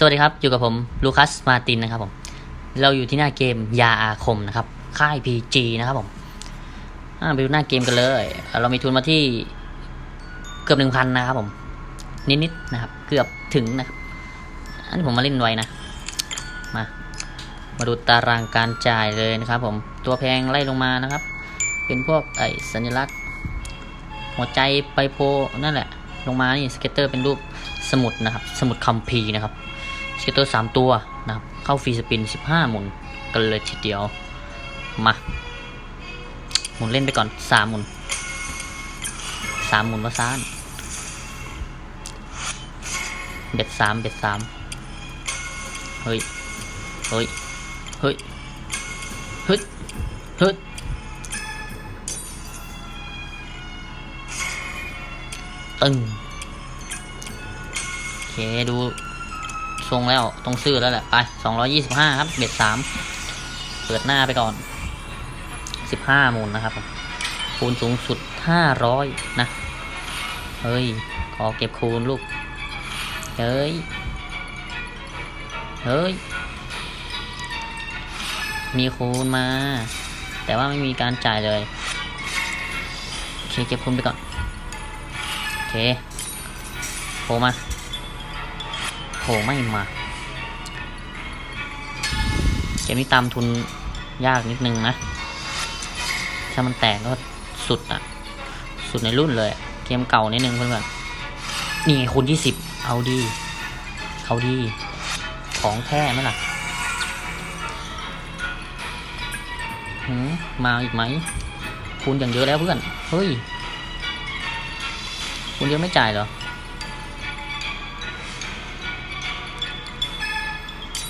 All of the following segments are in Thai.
สวัสดีครับ อยู่กับผมลูคัสมาตินนะครับผม เราอยู่ที่หน้าเกมยาอาคมนะครับ ค่าย PG นะครับผมอ่าไปดูหน้าเกมกันเลย เรามีทุนมาที่เกือบหนึ่งพันนะครับผม นิดๆนะครับ เกือบถึงนะครับ อันนี้ผมมาเล่นไว้นะ มา มาดูตารางการจ่ายเลยนะครับผม ตัวแพงไล่ลงมานะครับ เป็นพวกไอสัญลักษณ์ หัวใจไปโพนั่นแหละ ลงมานี่สเก็ตเตอร์เป็นรูปสมุดนะครับ สมุดคัมภีนะครับ สเกตเตอร์สามตัวนะครับ เข้าฟรีสปินสิบห้าหมุนกันเลยทีเดียว มา หมุนเล่นไปก่อนสามหมุนสามหมุนว่าซ่านเบ็ดสามเบ็ดสามเฮ้ย เฮ้ย เฮ้ย เฮ้ย เฮ้ย ตึงโอเค ดู ทรงแล้วต้องซื้อแล้วแหละไปสองร้อยี่สิบห้าครับเบ็ดสามเปิดหน้าไปก่อนสิบห้ามูลนะครับคูณสูงสุดห้าร้อยนะ เฮ้ย ขอเก็บคูณลูก เฮ้ย เฮ้ย มีคูณมา แต่ว่าไม่มีการจ่ายเลยโอเคเก็บคูณไปก่อน โอเคโผล่มา โผล่ไม่มา เกมนี้ตามทุนยากนิดนึงนะ ถ้ามันแตกก็สุดอะสุดในรุ่นเลย เกมเก่านิดนึงเพื่อนๆนี่คูณยี่สิบเอาดีเอาดี ของแท้ไหมล่ะหืมมาอีกไหมคูณอย่างเยอะแล้วเพื่อน เฮ้ย คุณเยอะไม่จ่ายเหรอ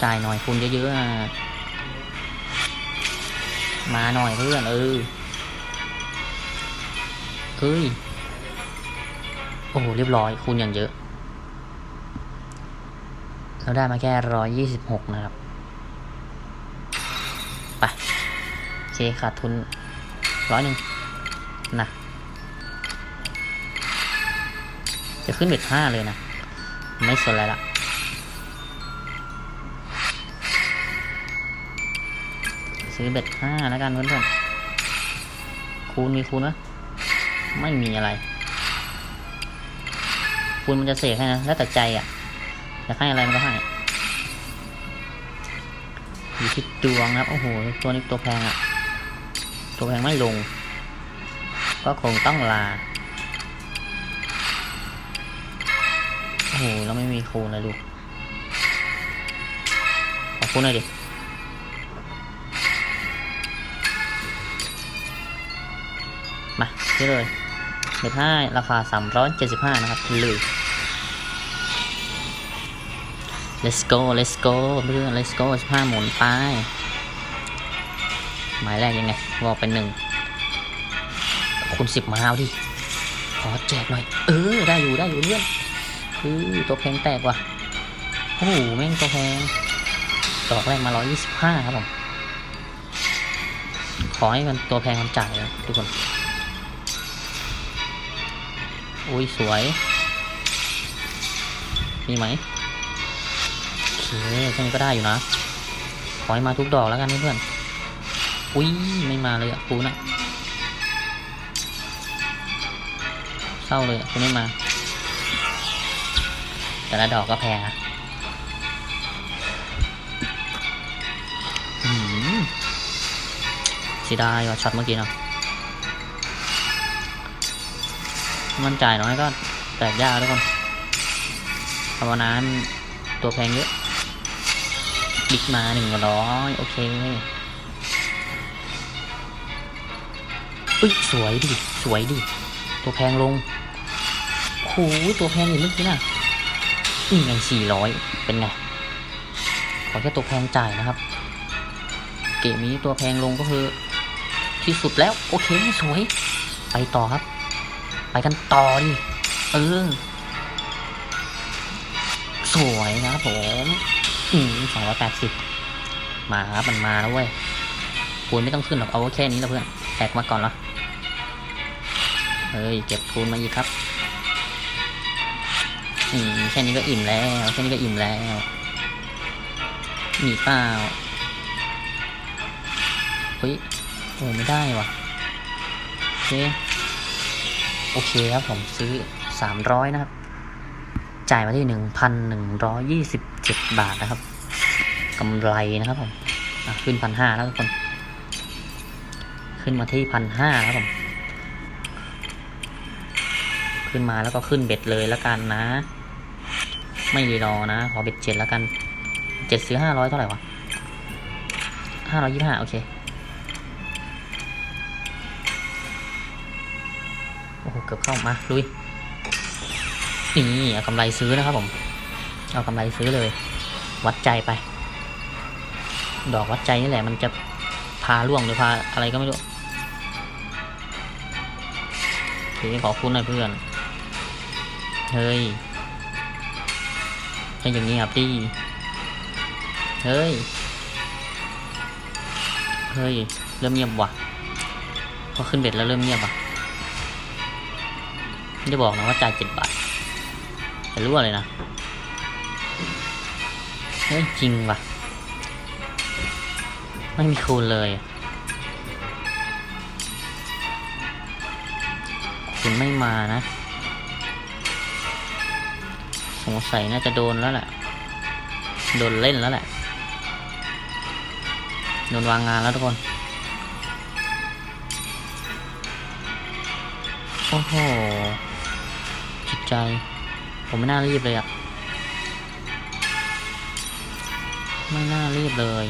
จ่ายหน่อยคุณเยอะๆมาหน่อยเพื่อนเออเฮ้ยโอ้โหเรียบร้อยคูณอย่างเยอะเราได้มาแค่ร้อยยี่สิบหกนะครับไปโอเคขาดทุนร้อยหนึ่งนะจะขึ้นเบ็ดห้าเลยนะ ไม่สนอะไรละ ซื้อเบ็ดห้าแล้วกันเพื่อนๆ คูณมีคูณนะไม่มีอะไร คูณมันจะเสกให้นะ แล้วแต่ใจอะอยากให้อะไรมันก็ให้ อยู่ที่ดวงนะครับ โอ้โห ตัวนี้ตัวแพงอะ ตัวแพงไม่ลง ก็คงต้องลา โอ้โห แล้วไม่มีคูณเลยลูกขอคูณหน่อยดิ มาที่เลยเบ็ดห้าราคาสามร้อยเจ็ดสิบห้านะครับเลย let's go let's go เพื่อน let's go สิบห้าหมุนไป หมายแรกยังไงบอกเป็นหนึ่งคูณสิบมาเอาดิ ขอแจกหน่อย เออ ได้อยู่ได้อยู่เพื่อนคือตัวแพงแตกว่ะโอ้โหแม่งตัวแพงดอกแรกมา 125 ครับผม ขอให้มันตัวแพงมันจ่ายนะทุกคน อุ้ยสวย มีไหมโอเคแค่นี้ก็ได้อยู่นะ ขอให้มาทุกดอกแล้วกันเพื่อนอุ้ยไม่มาเลยอะคูนะเศร้าเลยอะคุณไม่มา แต่ละดอกก็แพงอะอืมเสียดายว่ะช็อตเมื่อกี้เนาะ มันจ่ายน้อยก็แตกยากทุกคนเพราว่านตัวแพงเยอะบิ๊กมาหนึ่งร้อยโอเคอุ้ยสวยดิ สวยดิ ตัวแพงลงโอ้โหตัวแพงอยู่เมื่อกี้น่ะนี่ไงสี่ร้อยเป็นไง ขอแค่ตัวแพงจ่ายนะครับ เกมนี้ตัวแพงลงก็คือ ที่สุดแล้ว โอเค สวย ไปต่อครับ ไปกันต่อดิเออ สวยนะครับผมอืมสองร้อยแปดสิบมาครับมันมาแล้วเว้ยคูณไม่ต้องขึ้นหรอกเอาแค่นี้แล้วเพื่อนแตกมาก่อนเหรอเฮ้ยเก็บคูณมาอีกครับอืมแค่นี้ก็อิ่มแล้วแค่นี้ก็อิ่มแล้วมีเปล่าเฮ้ยโอ้ไม่ได้ว่ะโอเค โอเคครับผมซื้อสามร้อยนะครับ จ่ายมาที่หนึ่งพันหนึ่งร้อยี่สิบเจ็ดบาทนะครับกำไรนะครับผมขึ้นพันห้าแล้วทุกคน ขึ้นมาที่พันห้าแล้วผม ขึ้นมาแล้วก็ขึ้นเบ็ดเลยแล้วกันนะ ไม่รีรอนะ ขอเบ็ดเจ็ดแล้วกันเจ็ดซื้อห้าร้อยเท่าไหร่วะห้าร้อยยี่ห้าโอเค เกือบเข้ามาลุยนี่เอากำไรซื้อนะครับผม เอากำไรซื้อเลย วัดใจไป ดอกวัดใจนี่แหละ มันจะพาล่วงหรือพาอะไรก็ไม่รู้ถือขอคุณหน่อยเพื่อน เฮ้ยให้อย่างนี้ครับดิเฮ้ย เฮ้ย เริ่มเงียบว่ะ พอขึ้นเบ็ดแล้วเริ่มเงียบว่ะ ไม่ได้บอกนะว่าจ่ายเจ็ดบาทแต่รู้อะไรนะ เฮ้ยจริงว่ะ ไม่มีคูณเลยคุณไม่มานะ สงสัยน่าจะโดนแล้วแหละ โดนเล่นแล้วแหละ โดนวางงานแล้วทุกคน โอ้โห ใจ ผมไม่น่ารีบเลยอะไม่น่ารีบเลย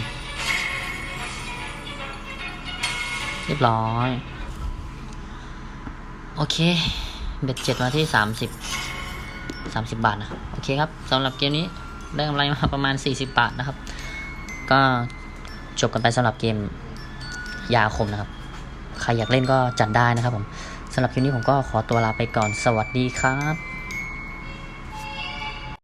เรียบร้อย โอเค เบ็ดเจ็ดมาที่สามสิบสามสิบบาทนะ โอเคครับสำหรับเกมนี้ได้กำไรมาประมาณสี่สิบบาทนะครับ ก็จบกันไปสำหรับเกมยาคมนะครับ ใครอยากเล่นก็จัดได้นะครับผมสำหรับคลิปนี้ผมก็ขอตัวลาไปก่อนสวัสดีครับ